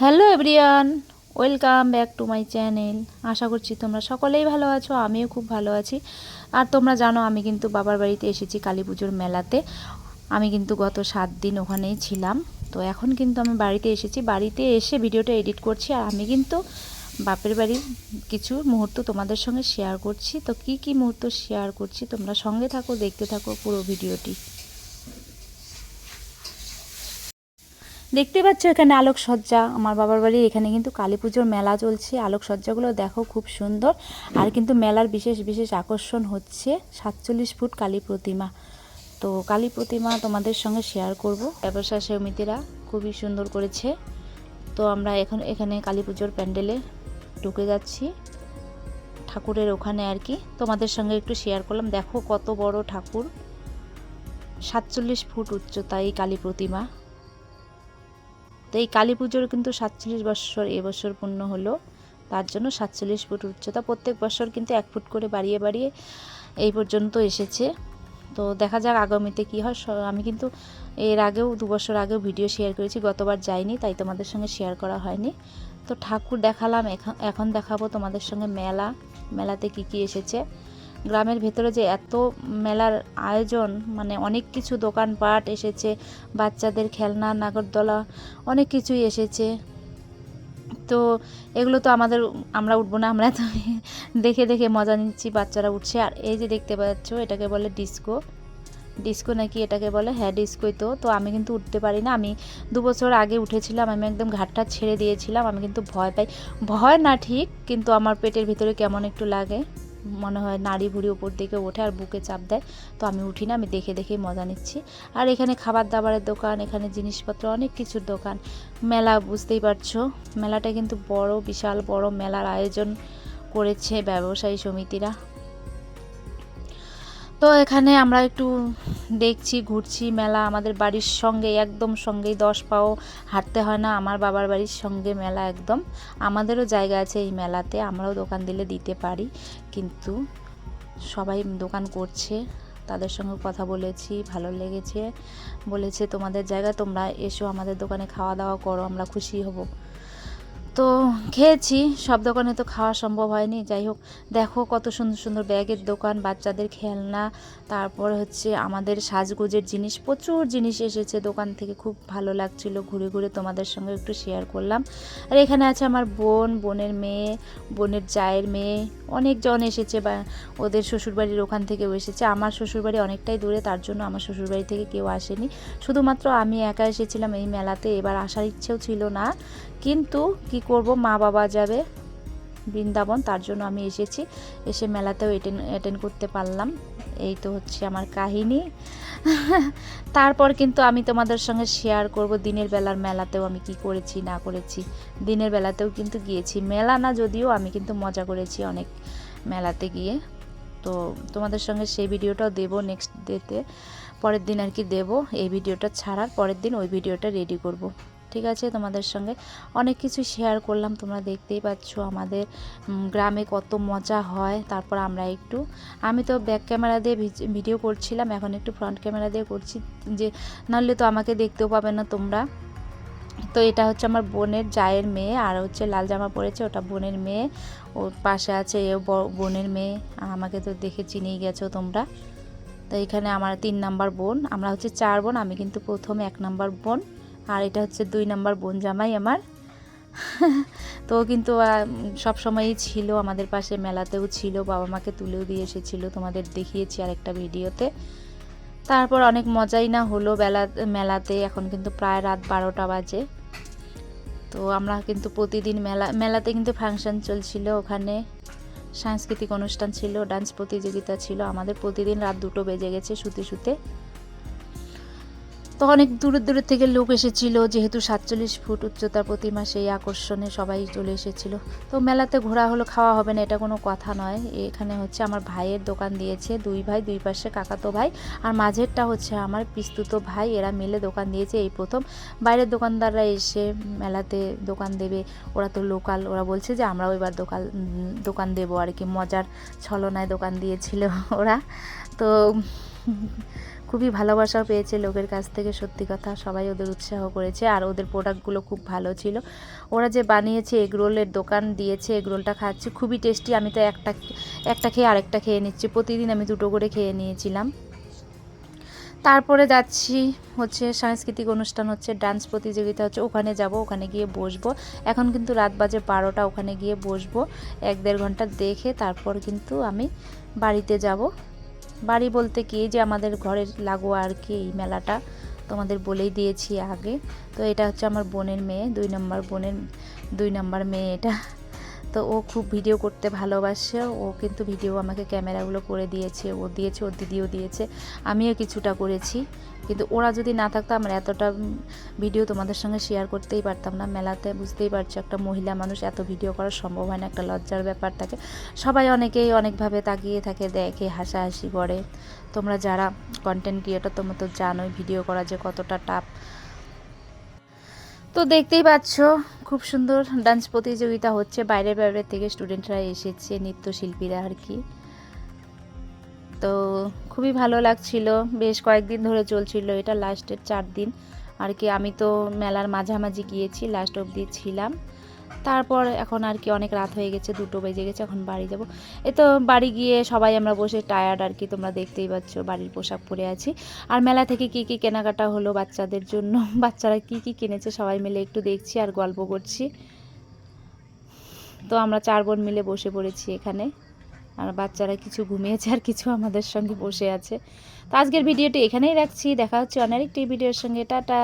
Hello everyone welcome back to my channel. আশা করছি তোমরা সকলেই ভালো আছো, আমিও খুব ভালো আছি। আর তোমরা জানো, আমি কিন্তু বাবার বাড়িতে এসেছি কালী পুজোর মেলাতে। আমি কিন্তু গত সাত দিন ওখানেই ছিলাম। তো এখন কিন্তু আমি বাড়িতে এসেছি। বাড়িতে এসে ভিডিওটা এডিট করছি আর আমি কিন্তু বাপের বাড়ির কিছু মুহূর্ত তোমাদের সঙ্গে শেয়ার করছি। তো কি কি মুহূর্ত শেয়ার করছি, তোমরা সঙ্গে থাকো, দেখতে থাকো পুরো ভিডিওটি। দেখতে পাচ্ছ এখানে আলোকসজ্জা। আমার বাবার বাড়ি এখানে কিন্তু কালী পুজোর মেলা চলছে। আলোকসজ্জাগুলো দেখো খুব সুন্দর। আর কিন্তু মেলার বিশেষ বিশেষ আকর্ষণ হচ্ছে সাতচল্লিশ ফুট কালী প্রতিমা। তো কালী প্রতিমা তোমাদের সঙ্গে শেয়ার করব। ব্যবসা সমিতিরা খুবই সুন্দর করেছে। তো আমরা এখন, এখানে কালী পুজোর প্যান্ডেলে ঢুকে যাচ্ছি। ঠাকুরের ওখানে আর কি। তোমাদের সঙ্গে একটু শেয়ার করলাম। দেখো কত বড় ঠাকুর। সাতচল্লিশ ফুট উচ্চতা এই কালী প্রতিমা। তো এই কালী পুজোর কিন্তু সাতচল্লিশ বছর এবছর পূর্ণ হলো। তার জন্য সাতচল্লিশ ফুট উচ্চতা। প্রত্যেক বছর কিন্তু এক ফুট করে বাড়িয়ে বাড়িয়ে এই পর্যন্ত এসেছে। তো দেখা যাক আগামীতে কী হয়। আমি কিন্তু এর আগেও, দু বছর আগেও ভিডিও শেয়ার করেছি। গতবার যাইনি, তাই তোমাদের সঙ্গে শেয়ার করা হয়নি। তো ঠাকুর দেখালাম। এখন দেখাবো তোমাদের সঙ্গে মেলা। মেলাতে কি কি এসেছে। গ্রামের ভেতরে যে এত মেলার আয়োজন মানে অনেক কিছু দোকানপাট এসেছে, বাচ্চাদের খেলনা, নাগরদোলা, অনেক কিছুই এসেছে। তো এগুলো তো আমাদের, আমরা উঠবো না, আমরা তো দেখে দেখে মজা নিচ্ছি, বাচ্চারা উঠছে। আর এই যে দেখতে পাচ্ছ, এটাকে বলে ডিস্কো। ডিস্কো নাকি এটাকে বলে? হ্যাঁ ডিস্কোই তো। তো আমি কিন্তু উঠতে পারি না। আমি দু বছর আগে উঠেছিলাম, আমি একদম ঘাটটা ছেড়ে দিয়েছিলাম। আমি কিন্তু ভয় পাই। ভয় না ঠিক, কিন্তু আমার পেটের ভিতরে কেমন একটু লাগে। মনে হয় নাড়ি ভুড়ি ওপর দিকে ওঠে আর বুকে চাপ দেয়। তো আমি উঠি না, আমি দেখে দেখেই মজা নিচ্ছি। আর এখানে খাবার দাবারের দোকান, এখানে জিনিসপত্র, অনেক কিছুর দোকান। মেলা, বুঝতেই পারছ? মেলাটা কিন্তু বড়, বিশাল বড় মেলার আয়োজন করেছে ব্যবসায়ী সমিতিরা। তো এখানে আমরা একটু দেখছি, ঘুরছি, মেলা আমাদের বাড়ির সঙ্গে, একদম সঙ্গেই দশ পাও হাঁটতে হয় না, আমার বাবার বাড়ির সঙ্গে মেলা একদম। আমাদেরও জায়গা আছে এই মেলাতে, আমরাও দোকান দিলে দিতে পারি, কিন্তু সবাই দোকান করছে, তাদের সঙ্গে কথা বলেছি, ভালো লেগেছে, বলেছে তোমাদের জায়গা, তোমরা এসো আমাদের দোকানে খাওয়া দাওয়া করো, আমরা খুশি হব। তো খেয়েছি, সব দোকানে তো খাওয়া সম্ভব হয়নি। যাই হোক, দেখো কত সুন্দর সুন্দর ব্যাগের দোকান, বাচ্চাদের খেলনা, তারপর হচ্ছে আমাদের সাজগোজের জিনিস, প্রচুর জিনিস এসেছে দোকান থেকে, খুব ভালো লাগছিল। ঘুরে ঘুরে তোমাদের সঙ্গে একটু শেয়ার করলাম। আর এখানে আছে আমার বোন, বোনের মেয়ে, বোনের জায়ের মেয়ে অনেকজন এসেছে বা ওদের শ্বশুরবাড়ির ওখান থেকেও এসেছে। আমার শ্বশুরবাড়ি অনেকটাই দূরে, তার জন্য আমার শ্বশুরবাড়ি থেকে কেউ আসেনি। শুধুমাত্র আমি একা এসেছিলাম এই মেলাতে, এবার আসার ইচ্ছেও ছিল না। কিন্তু কি করব, মা বাবা যাবে, বৃন্দাবন, তার জন্য আমি এসেছি। এসে মেলাতেও এটেন অ্যাটেন্ড করতে পারলাম। এই তো হচ্ছে আমার কাহিনী। তারপর কিন্তু আমি তোমাদের সঙ্গে শেয়ার করব দিনের বেলার মেলাতেও আমি কি করেছি, না করেছি। দিনের বেলাতেও কিন্তু গিয়েছি। মেলা না যদিও আমি কিন্তু মজা করেছি অনেক মেলাতে গিয়ে। তো তোমাদের সঙ্গে সেই ভিডিওটাও দেবো নেক্সট ডেতে পরের দিন আর কি দেবো। এই ভিডিওটা ছাড়ার, পরের দিন ওই ভিডিওটা রেডি করব। ঠিক আছে? তোমাদের সঙ্গে অনেক কিছু শেয়ার করলাম। তোমরা দেখতেই পাচ্ছ আমাদের গ্রামে কত মজা হয়। তারপর আমরা একটু, আমি তো ব্যাক ক্যামেরা দিয়ে ভিডিও করছিলাম, এখন একটু ফ্রন্ট ক্যামেরা দিয়ে করছি যে, নাহলে তো আমাকে দেখতেও পাবে না তোমরা। তো এটা হচ্ছে আমার বোনের জায়ের মেয়ে, আর হচ্ছে লাল জামা পরেছে, ওটা বোনের মেয়ে। ওর পাশে আছে ব- বোনের মেয়ে, আমাকে তো দেখে চিনেই গেছো তোমরা। তো এখানে আমার তিন নাম্বার বোন, আমরা হচ্ছে চার বোন, আমি কিন্তু প্রথম এক নাম্বার বোন। আর এটা হচ্ছে দুই নাম্বার বোন জামাই আমার। তো কিন্তু সব সময়ই ছিল, আমাদের পাশে মেলাতেও ছিল, বাবা মাকে তুলেও দিয়ে এসেছিল, তোমাদের দেখিয়েছি আর একটা ভিডিওতে। তারপর অনেক মজাই না হলো বেলা, মেলাতে, এখন কিন্তু প্রায় রাত বারোটা বাজে। তো আমরা কিন্তু প্রতিদিন মেলা, মেলাতে কিন্তু ফাংশন চলছিল ওখানে। সাংস্কৃতিক অনুষ্ঠান ছিল, ডান্স প্রতিযোগিতা ছিল, আমাদের প্রতিদিন রাত দুটো বেজে গেছে শুতে শুতে। তো অনেক দূরের দূরের থেকে লোক এসেছিল, যেহেতু সাতচল্লিশ ফুট উচ্চতার প্রতিমা সেই আকর্ষণে সবাই চলে এসেছিল। তো মেলাতে ঘোরা হলো, খাওয়া হবে না, এটা কোনো কথা নয়। এখানে হচ্ছে আমার ভাইয়ের দোকান দিয়েছে, দুই ভাই, দুই পাশে কাকাতো ভাই, আর মাঝেরটা হচ্ছে আমার পিস্তুতো ভাই, এরা মিলে দোকান দিয়েছে এই প্রথম। বাইরের দোকানদাররা এসে মেলাতে দোকান দেবে, ওরা তো লোকাল, ওরা বলছে যে আমরাও এবার দোকান দোকান দেবো আর কি, মজার ছলনায় দোকান দিয়েছিল ওরা। তো খুবই ভালোবাসাও পেয়েছে লোকের কাছ থেকে, সত্যি কথা। সবাই ওদের উৎসাহ করেছে আর ওদের প্রোডাক্টগুলো খুব ভালো ছিল। ওরা যে বানিয়েছে এগরোলের দোকান দিয়েছে এগরোলটা খাচ্ছি, খুবই টেস্টি আমি তো একটা একটা খেয়ে আরেকটা খেয়ে নিচ্ছি। প্রতিদিন আমি দুটো করে খেয়ে নিয়েছিলাম। তারপরে যাচ্ছি হচ্ছে সাংস্কৃতিক অনুষ্ঠান হচ্ছে ডান্স প্রতিযোগিতা হচ্ছে। ওখানে যাব, ওখানে গিয়ে বসবো। এখন কিন্তু রাত বাজে বারোটা, ওখানে গিয়ে বসবো। এক দেড় ঘণ্টা দেখে তারপর কিন্তু আমি বাড়িতে যাব। বাড়ি বলতে কি যে আমাদের ঘরের লাগোয়া আর কি, এই মেলাটা তোমাদের বলেই দিয়েছি আগে। তো এটা হচ্ছে আমার বোনের মেয়ে, দুই নম্বর বোনের, দুই নম্বর মেয়ে এটা। তো ও খুব ভিডিও করতে ভালোবাসে। ও কিন্তু ভিডিও আমাকে ক্যামেরাগুলো করে দিয়েছে। ও দিয়েছে, ওর দিদিও দিয়েছে। আমিও কিছুটা করেছি। কিন্তু ওরা যদি না থাকতো, আমরা এতটা ভিডিও তোমাদের সঙ্গে শেয়ার করতেই পারতাম না। মেলাতে বুঝতেই পারছ, একটা মহিলা মানুষ এত ভিডিও করা সম্ভব হয় না, একটা লজ্জার ব্যাপার থাকে। সবাই অনেকেই অনেকভাবে তাকিয়ে থাকে, দেখে, হাসাহাসি করে। তোমরা যারা কন্টেন্ট ক্রিয়েটর তোমরা তো জানোই ভিডিও করা যে কতটা টাফ তো দেখতেই পাচ্ছ, খুব সুন্দর ডান্স প্রতিযোগিতা হচ্ছে। বাইরে বাইরে থেকে স্টুডেন্টরা এসেছে, নৃত্যশিল্পীরা আর কি। তো খুবই ভালো লাগছিল, বেশ কয়েকদিন ধরে চলছিল, এটা লাস্টের চার দিন। আর কি, আমি তো মেলার মাঝামাঝি গিয়েছি লাস্ট অবধি ছিলাম। তারপর এখন আর কি অনেক রাত হয়ে গেছে, দুটো বেজে গেছে, এখন বাড়ি যাব। এ তো বাড়ি গিয়ে সবাই আমরা বসে টায়ার্ড আর কি, তোমরা দেখতেই পাচ্ছ বাড়ির পোশাক পরে আছি। আর মেলা থেকে কি কি কেনাকাটা হলো বাচ্চাদের জন্য? বাচ্চারা কি কি কিনেছে সবাই মিলে একটু দেখছি আর গল্প করছি। তো আমরা চার বোন মিলে বসে পড়েছি এখানে। আর বাচ্চারা কিছু ঘুমিয়েছে আর কিছু আমাদের সঙ্গে বসে আছে। তো আজকের ভিডিওটি এখানেই রাখছি, দেখা হচ্ছে অনেক ভিডিওর সঙ্গে, টাটা।